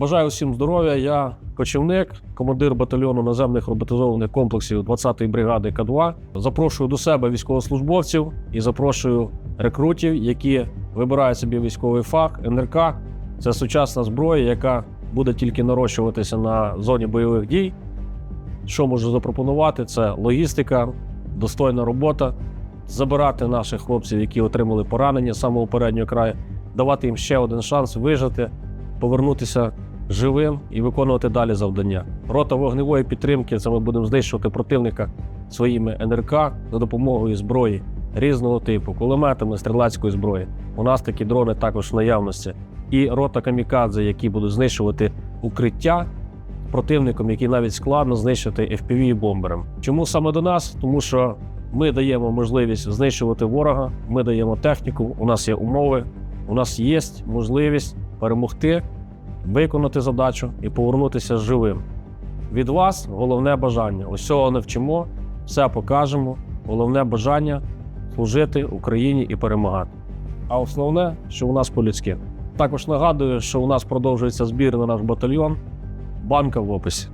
Бажаю всім здоров'я. Я кочівник, командир батальйону наземних роботизованих комплексів 20-ї бригади К2. Запрошую до себе військовослужбовців і запрошую рекрутів, які вибирають собі військовий фах. НРК це сучасна зброя, яка буде тільки нарощуватися на зоні бойових дій. Що можу запропонувати? Це логістика, достойна робота, забирати наших хлопців, які отримали поранення з самого переднього краю, давати їм ще один шанс вижити, повернутися живим і виконувати далі завдання. Рота вогневої підтримки це ми будемо знищувати противника своїми НРК за допомогою зброї різного типу, кулеметами, стрілецької зброї. У нас такі дрони також в наявності. І рота камікадзе, які будуть знищувати укриття противником, який навіть складно знищити fpv бомбером. Чому саме до нас? Тому що ми даємо можливість знищувати ворога, ми даємо техніку, у нас є умови, у нас є можливість перемогти, виконати задачу і повернутися живим. Від вас головне бажання. Усього навчимо, все покажемо. Головне бажання служити Україні і перемагати. А основне, що у нас по-людськи. Також нагадую, що у нас продовжується збір на наш батальйон. Банка в описі.